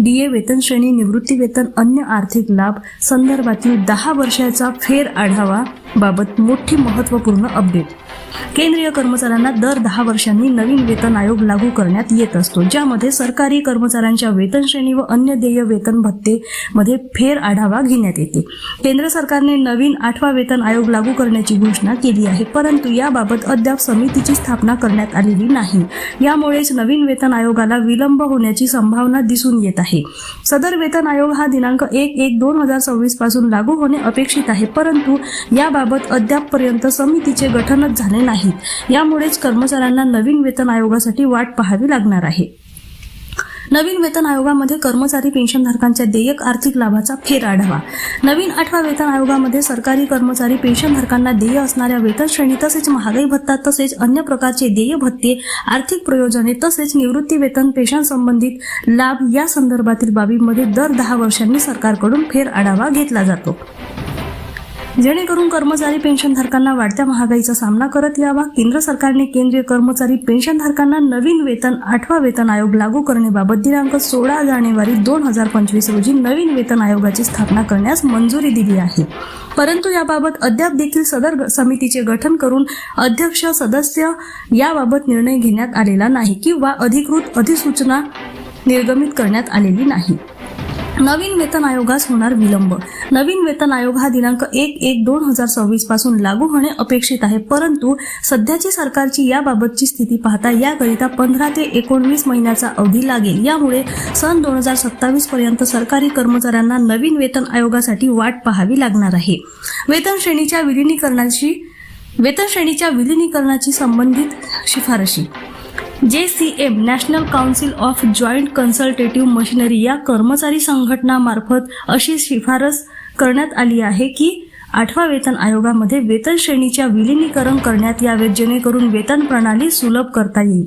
DA वेतन श्रेणी निवृत्ती वेतन अन्य आर्थिक लाभ संदर्भातील दहा वर्षाचा फेर आढावा बाबत मोठी महत्त्वपूर्ण अपडेट केंद्रीय कर्मचाऱ्यांना दर दहा वर्षांनी नवीन वेतन आयोग लागू करण्यात येत असतो ज्यामध्ये सरकारी कर्मचाऱ्यांच्या वेतन श्रेणी व अन्य देय वेतन भत्ते मध्ये फेर आढावा घेण्यात येते. केंद्र सरकारने नवीन आठवा वेतन आयोग लागू करण्याची घोषणा केली आहे परंतु याबाबत अद्याप समितीची स्थापना करण्यात आलेली नाही. यामुळेच नवीन वेतन आयोगाला विलंब होण्याची संभावना दिसून येत आहे. सदर वेतन आयोग हा दिनांक एक एक दोन हजार सव्वीसपासून लागू होणे अपेक्षित आहे परंतु याबाबत अद्यापपर्यंत समितीचे गठनच झाले नाही. नाहीत. यामुळेच कर्मचाऱ्यांना नवीन वेतन आयोगासाठी वाट पाहावी लागणार आहे. नवीन वेतन आयोगामध्ये कर्मचारी पेन्शनधारकांच्या देयक आर्थिक लाभाचा फेर आढावा. नवीन आठवा वेतन आयोगामध्ये सरकारी कर्मचारी पेन्शनधारकांना देय असणाऱ्या वेतन श्रेणी तसेच महागाई भत्ता तसेच अन्य प्रकारचे देय भत्ते आर्थिक प्रयोजने तसेच निवृत्ती वेतन पेन्शन संबंधित लाभ या संदर्भातील बाबींमध्ये दर दहा वर्षांनी सरकारकडून फेर आढावा घेतला जातो. जेणेकरून कर्मचारी पेन्शनधारकांना वाढत्या महागाईचा सामना करत यावा. केंद्र सरकारने केंद्रीय कर्मचारी पेन्शनधारकांना नवीन वेतन आठवा वेतन आयोग लागू करण्याबाबत दिनांक सोळा जानेवारी दोन हजार पंचवीस रोजी नवीन वेतन आयोगाची स्थापना करण्यास मंजुरी दिली आहे. परंतु याबाबत अद्याप देखील सदर ग- समितीचे गठन करून अध्यक्ष सदस्य याबाबत निर्णय घेण्यात आलेला नाही किंवा अधिकृत अधिसूचना निर्गमित करण्यात आलेली नाही. नवीन वेतन आयोगास होणार विलंब. नवीन वेतन आयोग हा दिनांक एक एक दोन हजार सव्वीसपासून लागू होणे अपेक्षित आहे. परंतु सध्याची सरकारची याबाबतची स्थिती पाहता याकरिता पंधरा ते एकोणवीस महिन्याचा अवधी लागेल. यामुळे सन दोन हजार सत्तावीस पर्यंत सरकारी कर्मचाऱ्यांना नवीन वेतन आयोगासाठी वाट पाहावी लागणार आहे. वेतन श्रेणीच्या विलिनीकरणाची वेतन श्रेणीच्या विलिनीकरणाची संबंधित शिफारशी. J C M national council of joint consultative machinery या कर्मचारी संघटनामार्फत अशी शिफारस करण्यात आली आहे की आठवा वेतन आयोगामध्ये वेतन श्रेणीच्या विलिनीकरण करण्यात यावे जेणेकरून वेतन प्रणाली सुलभ करता येईल.